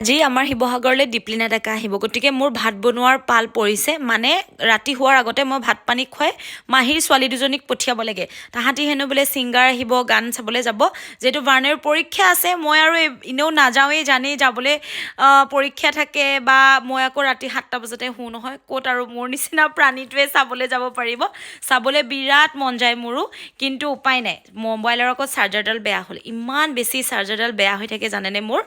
আজি আমাৰ শিৱসাগৰলৈ দীপলিনা ডেকা আহিব। গতিকে মোৰ ভাত বনোৱাৰ পাল পৰিছে। মানে ৰাতি হোৱাৰ আগতে মই ভাত পানী খুৱাই মাহীৰ ছোৱালী দুজনীক পঠিয়াব লাগে। তাহাঁতি হেনো বোলে ছিংগাৰ আহিব, গান চাবলৈ যাব। যিহেতু বাৰ্ণেৰ পৰীক্ষা আছে, মই আৰু এনেও নাযাওঁৱেই, জানেই যাবলৈ পৰীক্ষা থাকে বা মই আকৌ ৰাতি সাতটা বজাতে শুওঁ নহয়। ক'ত আৰু মোৰ নিচিনা প্ৰাণীটোৱে চাবলৈ যাব পাৰিব। চাবলৈ বিৰাট মন যায় মোৰো, কিন্তু উপায় নাই। মোবাইলৰ আকৌ চাৰ্জাৰডাল বেয়া হ'ল। ইমান বেছি চাৰ্জাৰডাল বেয়া হৈ থাকে জানেনে মোৰ?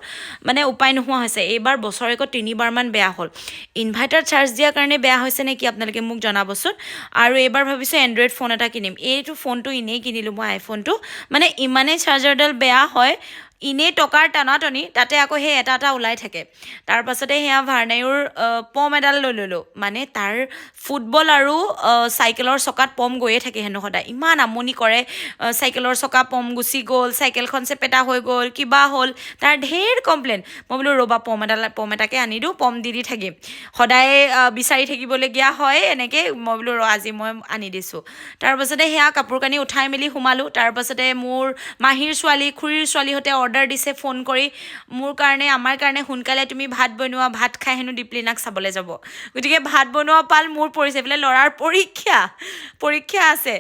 মানে উপায় নোহোৱা হৈছে। এইবাৰ বছৰেকত তিনিবাৰমান বেয়া হ'ল। ইনভাৰ্টাৰ চাৰ্জ দিয়াৰ কাৰণে বেয়া হৈছে নেকি আপোনালোকে মোক জনাবচোন। আৰু এইবাৰ ভাবিছোঁ এণ্ড্ৰইড ফোন এটা কিনিম। এইটো ফোনটো এনেই কিনিলোঁ মই আইফোনটো মানে ইমানেই চাৰ্জাৰডাল বেয়া হয়। এনেই টকাৰ টনাটনি তাতে আকৌ সেই এটা এটা ওলাই থাকে। তাৰ পাছতে সেয়া ভাৰ্নাইৰ পম এডাল লৈ ল'লোঁ। মানে তাৰ ফুটবল আৰু চাইকেলৰ চকাত পম গৈয়ে থাকে হেনো সদায়। ইমান আমনি কৰে চাইকেলৰ চকা পম গুচি গ'ল চাইকেলখন চেপেটা হৈ গ'ল কিবা হ'ল তাৰ ঢেৰ কমপ্লেইন। মই বোলো ৰ'বা পম এডাল পম এটাকে আনি দিওঁ পম দি দি থাকিম। সদায় বিচাৰি থাকিবলগীয়া হয় এনেকৈ মই বোলো ৰ আজি মই আনি দিছোঁ। তাৰপাছতে সেয়া কাপোৰ কানি উঠাই মেলি সোমালোঁ। তাৰপাছতে মোৰ মাহীৰ ছোৱালী খুৰীৰ ছোৱালীহঁতে অৰ্ডাৰ দিছে, ফোন কৰি, মোৰ কাৰণে, আমাৰ কাৰণে সোনকালে তুমি ভাত বনোৱা, ভাত খাই হেনো দীপলিনাক চাবলৈ যাব। গতিকে ভাত বনোৱা পাল মোৰ পৰিছে বোলে ল'ৰাৰ পৰীক্ষা পৰীক্ষা আছে।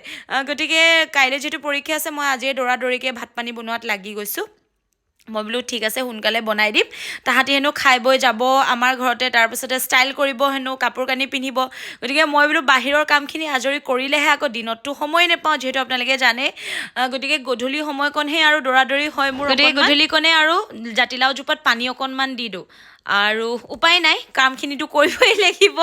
গতিকে কাইলৈ যিহেতু পৰীক্ষা আছে, মই আজিয়ে দৌৰা দৌৰিকৈ ভাত পানী বনোৱাত লাগি গৈছোঁ। মই বোলো ঠিক আছে সোনকালে বনাই দিম। তাহাঁতি হেনো খাই বৈ যাব আমাৰ ঘৰতে তাৰপিছতে ষ্টাইল কৰিব হেনো কাপোৰ কানি পিন্ধিব। গতিকে মই বোলো বাহিৰৰ কামখিনি আজৰি কৰিলেহে আকৌ দিনততো সময় নাপাওঁ যিহেতু আপোনালোকে জানে। গতিকে গধূলি সময়কণহে আৰু দৌৰা দৌৰি হয় মোৰ গতিকে গধূলিকণে আৰু জাতিলাও জোপাত পানী অকণমান দি দিওঁ। আৰু উপায় নাই কামখিনিতো কৰিবই লাগিব।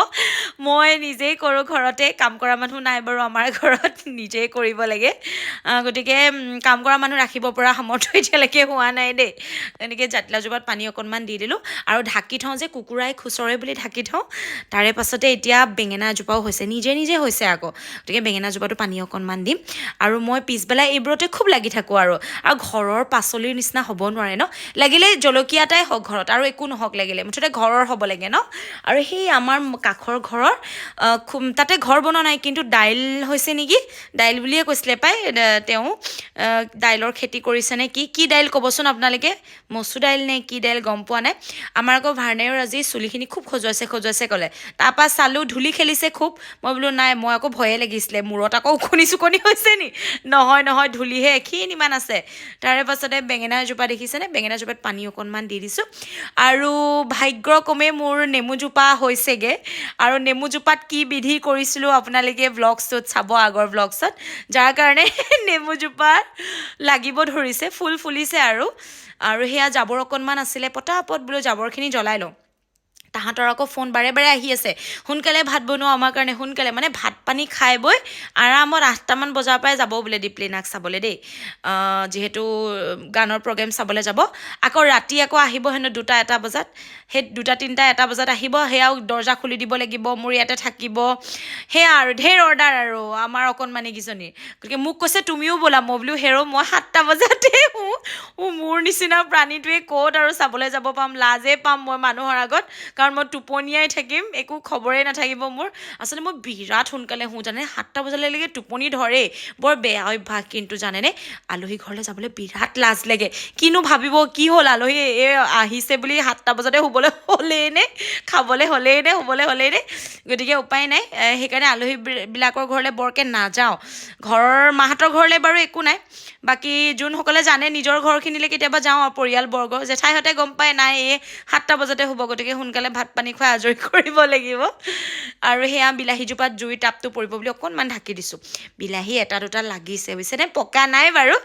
মই নিজেই কৰোঁ ঘৰতে কাম কৰা মানুহ নাই বাৰু আমাৰ ঘৰত নিজেই কৰিব লাগে। গতিকে কাম কৰা মানুহ ৰাখিব পৰা সামৰ্থ্য এতিয়ালৈকে হোৱা নাই দেই। এনেকৈ জাতিলাও জোপাত পানী অকণমান দি দিলোঁ আৰু ঢাকি থওঁ যে কুকুৰাই খুচৰে বুলি ঢাকি থওঁ তাৰে পাছতে এতিয়া বেঙেনা এজোপাও হৈছে নিজে নিজে হৈছে আকৌ। গতিকে বেঙেনা জোপাতো পানী অকণমান দিম আৰু মই পিছবেলা এইবোৰতে খুব লাগি থাকোঁ আৰু। আৰু ঘৰৰ পাচলিৰ নিচিনা হ'ব নোৱাৰে ন? লাগিলে জলকীয়া এটাই হওক ঘৰত আৰু একো নহওক লাগিলে মুঠতে ঘৰৰ হ'ব লাগে ন? আৰু সেই আমাৰ কাষৰ ঘৰৰ তাতে ঘৰ বনোৱা নাই কিন্তু দাইল হৈছে নেকি? দাইল বুলিয়ে কৈছিলে পাই তেওঁ দাইলৰ খেতি কৰিছে নে কি? কি দাইল ক'বচোন আপোনালোকে? মচুৰ দাইল নে কি দাইল গম পোৱা নাই? আমাৰ আকৌ ভাৰ্ণাইৰ আজি চুলিখিনি খুব খজুৱাইছে খজুৱাইছে ক'লে। তাৰপৰা চালোঁ ধূলি খেলিছে খুব। মই বোলো নাই মই আকৌ ভয়ে লাগিছিলে মূৰত আকৌ ওকণি চুকনি হৈছে নি? নহয় নহয় ধূলিহে এখিন ইমান আছে। তাৰে পাছতে বেঙেনা এজোপা দেখিছেনে? বেঙেনা জোপাত পানী অকণমান দি দিছোঁ। আৰু ভাগ্যক্ৰমে মোৰ নেমুজোপা হৈছেগৈ। আৰু নেমুজোপাত কি বিধি কৰিছিলোঁ আপোনালোকে ব্লগছটোত চাব আগৰ ব্লগছত যাৰ কাৰণে নেমুজোপা লাগিব ধৰিছে ফুল ফুলিছে আৰু। আৰু সেয়া জাবৰ অকণমান আছিলে পটাপট বোলো জাবৰখিনি জ্বলাই লওঁ। তাহাঁতৰ আকৌ ফোন বাৰে বাৰে আহি আছে। সোনকালে ভাত বনোৱা আমাৰ কাৰণে সোনকালে মানে ভাত পানী খাই বৈ আৰামত আঠটামান বজাৰ পৰাই যাব বোলে দীপলিনাক চাবলৈ দেই। যিহেতু গানৰ প্ৰগ্ৰেম চাবলৈ যাব। আকৌ ৰাতি আকৌ আহিব হেনো দুটা এটা বজাত। সেই দুটা তিনিটা এটা বজাত আহিব সেয়াও দৰ্জা খুলি দিব লাগিব মোৰ ইয়াতে থাকিব। সেয়া আৰু ঢেৰ অৰ্ডাৰ আৰু আমাৰ অকণমানিকেইজনীৰ গতিকে মোক কৈছে তুমিও ব'লা মই বোলো হেৰ' মই সাতটা বজাতে শুওঁ মোৰ নিচিনা প্ৰাণীটোৱে ক'ত আৰু চাবলৈ যাব পাম? লাজে পাম মই মানুহৰ আগত, কাৰণ মই টোপনিয়াই থাকিম, একো খবৰেই নাথাকিব মোৰ। আচলতে মই বিৰাট সোনকালে শুওঁ, জানে? সাতটা বজালৈকে টোপনি ধৰেই। বৰ বেয়া অভ্যাস কিন্তু, জানেনে? আলহী ঘৰলৈ যাবলৈ বিৰাট লাজ লাগে। কিনো ভাবিব, কি হ'ল আলহী? এই আহিছে বুলি সাতটা বজাতে শুবলৈ হ'লেই নে? খাবলৈ হ'লেই নে? শুবলৈ হ'লেই নে? গতিকে উপায় নাই। সেইকাৰণে আলহীবিলাকৰ ঘৰলৈ বৰকৈ নাযাওঁ। ঘৰৰ, মাহঁতৰ ঘৰলৈ বাৰু একো নাই। বাকী যোনসকলে জানে, নিজৰ ঘৰখিনিলৈ কেতিয়াবা যাওঁ আৰু পৰিয়ালবৰ্গ জেঠাইহঁতে গম পায় নাই এই সাতটা বজাতে শুব গতিকে সোনকালে ভাত পানী খুৱাই আজৰি কৰিব লাগিব। আৰু সেয়া বিলাহীজোপাত জুইৰ টাপটো পৰিব বুলি অকণমান ঢাকি দিছোঁ। বিলাহী এটা দুটা লাগিছে বুজিছেনে? পকা নাই বাৰু।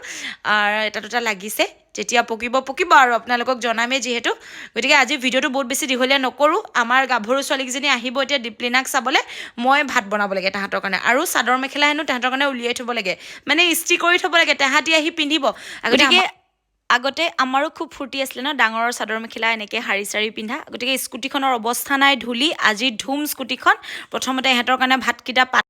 এটা দুটা লাগিছে। যেতিয়া পকিব পকিব আৰু আপোনালোকক জনামেই যিহেতু। গতিকে আজি ভিডিঅ'টো বহুত বেছি দীঘলীয়া নকৰোঁ। আমাৰ গাভৰু ছোৱালীকেইজনী আহিব এতিয়া দীপলিনাক চাবলৈ। মই ভাত বনাব লাগে তাহাঁতৰ কাৰণে। আৰু চাদৰ মেখেলা হেনো তাহাঁতৰ কাৰণে উলিয়াই থ'ব লাগে। মানে ইস্ত্ৰি কৰি থ'ব লাগে। তাহাঁতি আহি পিন্ধিব। গতিকে আগতে আমাৰো খুব ফূৰ্তি আছিলে ন ডাঙৰৰ চাদৰ মেখেলা এনেকৈ শাৰী চাৰী পিন্ধা গতিকে স্কুটিখনৰ অৱস্থা নাই ধূলি আজি ধুম স্কুটিখন প্ৰথমতে ইহঁতৰ কাৰণে ভাতকেইটা পাত